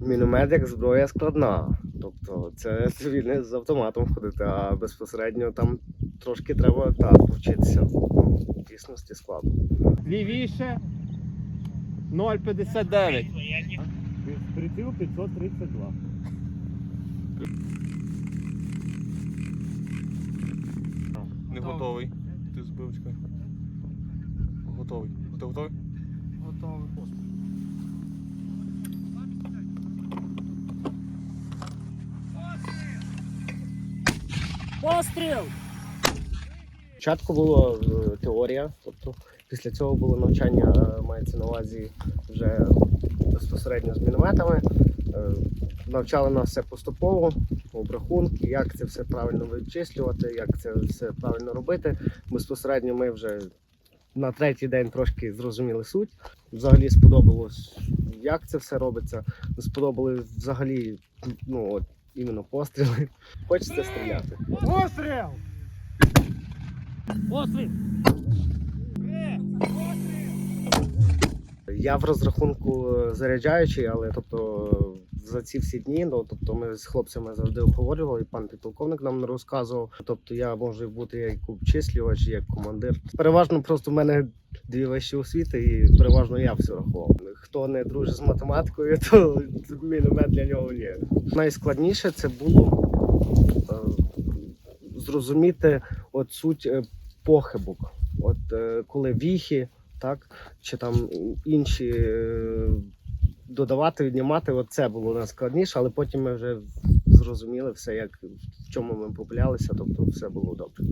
Міномет як зброя складна. Тобто це тобі не з автоматом ходити, а безпосередньо там трошки треба так повчитися. Ну, в дійсності складно. Лівіше 0,59. Приціл 532. Не готовий. Ти збив, чекай. Готовий. Ти готовий? Готовий. Постріл! Спочатку була е, теорія, тобто після цього було навчання, е, мається на увазі вже безпосередньо з мінометами. Е, Навчали нас все поступово, обрахунки, як це все правильно вичислювати, як це все правильно робити. Безпосередньо ми вже на третій день трошки зрозуміли суть. Взагалі сподобалось, як це все робиться. Сподобали взагалі ну, іменно постріли. Хочеться стріляти. Постріл! Постріл! Я в розрахунку е, заряджаючий, але тобто за ці всі дні, ну тобто ми з хлопцями завжди обговорювали, і пан підполковник нам розказував. Тобто я можу бути як обчислювач, як командир. Переважно просто в мене дві вищі освіти, і переважно я все рахував. Хто не дружить з математикою, то міномет для нього ні. Найскладніше це було е, зрозуміти от суть е, похибок. От е, коли віхи, так чи там інші додавати, віднімати, от це було найскладніше, але потім ми вже зрозуміли все, як в чому ми помилялися, тобто все було добре.